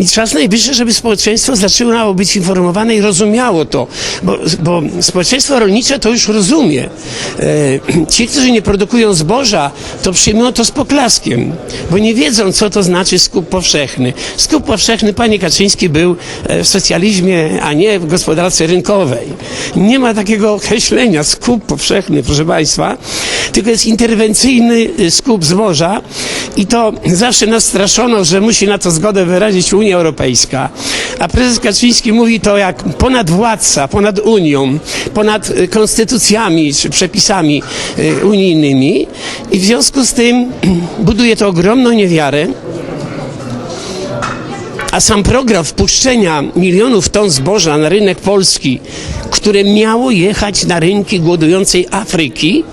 I czas najwyższy, żeby społeczeństwo zaczęło być informowane i rozumiało to, bo, bo społeczeństwo rolnicze to już rozumie. E, ci, którzy nie produkują zboża, to przyjmują to z poklaskiem, bo nie wiedzą, co to znaczy skup powszechny. Skup powszechny, panie Kaczyński, był e, w socjalizmie, a nie w gospodarce rynkowej. Nie ma takiego określenia skup powszechny, proszę państwa, tylko jest interwencyjny y, skup zboża i to zawsze nas straszono, że musi na to zgodę wyrazić Unia Europejska. A prezes Kaczyński mówi to jak ponadwładca, ponad Unią, ponad y, konstytucjami czy przepisami y, unijnymi i w związku z tym buduje to ogromną niewiarę. A sam program wpuszczenia milionów ton zboża na rynek polski, które miało jechać na rynki głodującej Afryki,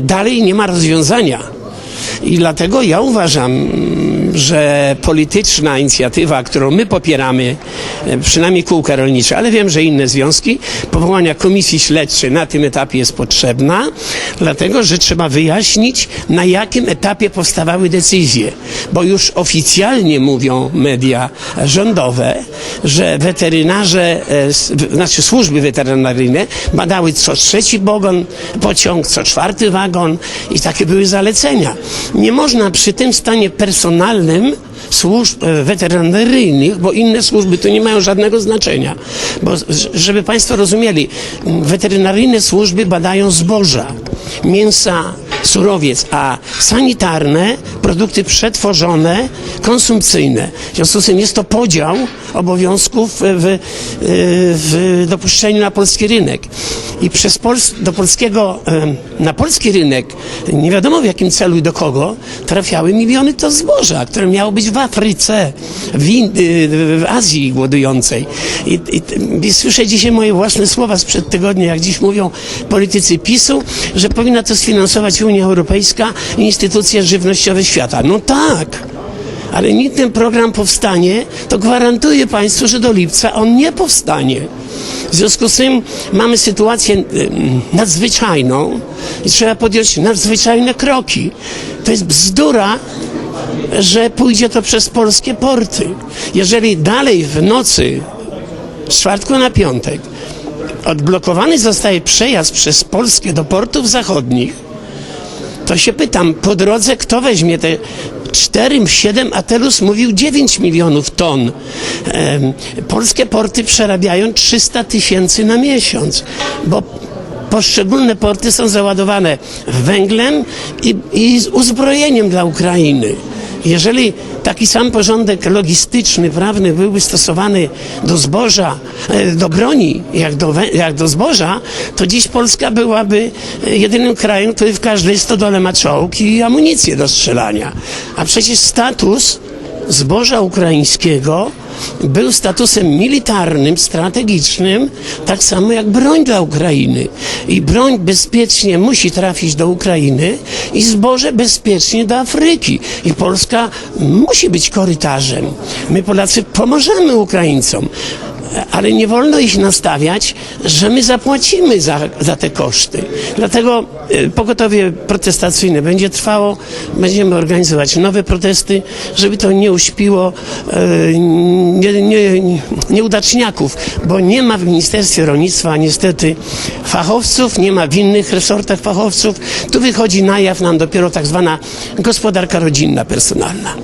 dalej nie ma rozwiązania. I dlatego ja uważam, że polityczna inicjatywa, którą my popieramy, e, przynajmniej kółka rolnicze, ale wiem, że inne związki, powołania komisji śledczej na tym etapie jest potrzebna, dlatego że trzeba wyjaśnić, na jakim etapie powstawały decyzje, bo już oficjalnie mówią media rządowe, że weterynarze, e, znaczy służby weterynaryjne badały co trzeci bogon, pociąg, co czwarty wagon i takie były zalecenia. Nie można przy tym stanie personalnym służb e, weterynaryjnych, bo inne służby tu nie mają żadnego znaczenia. Bo żeby Państwo rozumieli, weterynaryjne służby badają zboża, mięsa, surowiec, a sanitarne produkty przetworzone, konsumpcyjne. W związku z tym jest to podział obowiązków w, w dopuszczeniu na polski rynek. I przez Pols do polskiego, em, na polski rynek, nie wiadomo w jakim celu i do kogo, trafiały miliony ton zboża, które miało być w Afryce, w, w Azji głodującej. I, i, I słyszę dzisiaj moje własne słowa sprzed tygodnia, jak dziś mówią politycy PiSu, że powinna to sfinansować Unia Europejska i instytucje żywnościowe świata. No tak. Ale nim ten program powstanie, to gwarantuję Państwu, że do lipca on nie powstanie. W związku z tym mamy sytuację nadzwyczajną i trzeba podjąć nadzwyczajne kroki. To jest bzdura, że pójdzie to przez polskie porty. Jeżeli dalej w nocy z czwartku na piątek odblokowany zostaje przejazd przez Polskę do portów zachodnich, to się pytam, po drodze kto weźmie te 4, 7, a Telus mówił 9 milionów ton. Polskie porty przerabiają 300 tysięcy na miesiąc, bo poszczególne porty są załadowane węglem i, i uzbrojeniem dla Ukrainy. Jeżeli taki sam porządek logistyczny, prawny byłby stosowany do zboża, e, do broni, jak do, jak do zboża, to dziś Polska byłaby e, jedynym krajem, który w każdej stodole ma czołg i amunicję do strzelania. A przecież status zboża ukraińskiego był statusem militarnym, strategicznym, tak samo jak broń dla Ukrainy. I broń bezpiecznie musi trafić do Ukrainy i zboże bezpiecznie do Afryki. I Polska musi być korytarzem. My Polacy pomożemy Ukraińcom. Ale nie wolno ich nastawiać, że my zapłacimy za, za te koszty. Dlatego e, pogotowie protestacyjne będzie trwało. Będziemy organizować nowe protesty, żeby to nie uśpiło e, nie, nie, nieudaczniaków, bo nie ma w Ministerstwie Rolnictwa niestety fachowców, nie ma w innych resortach fachowców. Tu wychodzi na jaw nam dopiero tak zwana gospodarka rodzinna, personalna.